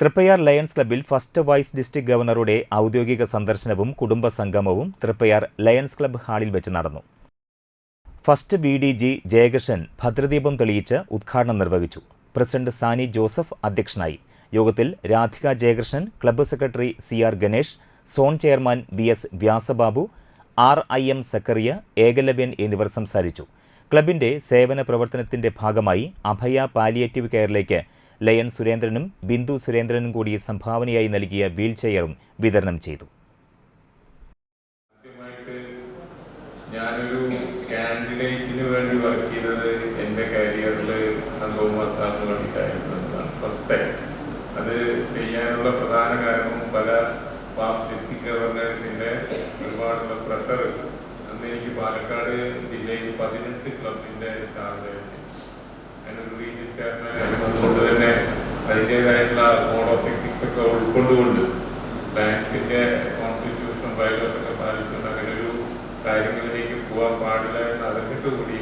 Triprayar lions ക്ലബ്ബിൽ first vice district ഗവർണറുടെ ഔദ്യോഗിക സന്ദർശനവും കുടുംബ സംഗമവും തൃപ്പയാർ ലയൺസ് ക്ലബ്ബ് ഹാളിൽ വെച്ച് നടന്നു. First B D G Jayakrishnan ഭദ്രദീപം തെളിയിച്ച് ഉദ്ഘാടനം നിർവഹിച്ചു. പ്രസിഡന്റ് സാനി ജോസഫ് അധ്യക്ഷനായി. യോഗത്തിൽ Radhika Jayakrishnan club secretary C R Ganesh zone chairman V S Vyasababu R I M Sakkariya Ekalavyan എന്നിവർ സംസാരിച്ചു. ക്ലബിന്റെ സേവന പ്രവർത്തനത്തിന്റെ ഭാഗമായി അഭയ പാലിയേറ്റീവ് കെയറിലേക്ക് ലയൺ സുരേന്ദ്രനും ബിന്ദു സുരേന്ദ്രനും കൂടി സംഭാവനയായി നൽകിയ വീൽചെയറും വിതരണം ചെയ്തു. ഞാനൊരു കാൻഡിഡേറ്റിന് വേണ്ടി വർക്ക് ചെയ്തത് എന്റെ കരിയറിൽ തോമസ് സാറിന് വേണ്ടിയിട്ടായിരുന്നതാണ് ഫസ്റ്റ് ടൈം അത് ചെയ്യാനുള്ള പ്രധാന കാരണം പല പാസ്റ്റ് ഡിസ്ട്രിക്ട് ഗവർണേഴ്സിന്റെ ഒരുപാടുള്ള പ്രഷർ അന്ന് എനിക്ക് പാലക്കാട് ജില്ലയിൽ പതിനെട്ട് ക്ലബിന്റെ ചാർജ് അതിനൊരു റീജിയൻ ചെയർമാൻ ഉൾക്കൊണ്ടുകൊണ്ട് ബാങ്ക്സിന്റെ കോൺസ്റ്റിറ്റ്യൂഷനും ബയോസ് പാലിച്ചുകൊണ്ട് അങ്ങനെ ഒരു കാര്യങ്ങളിലേക്ക് പോകാൻ പാടില്ല എന്ന് അറിഞ്ഞിട്ട് കൂടി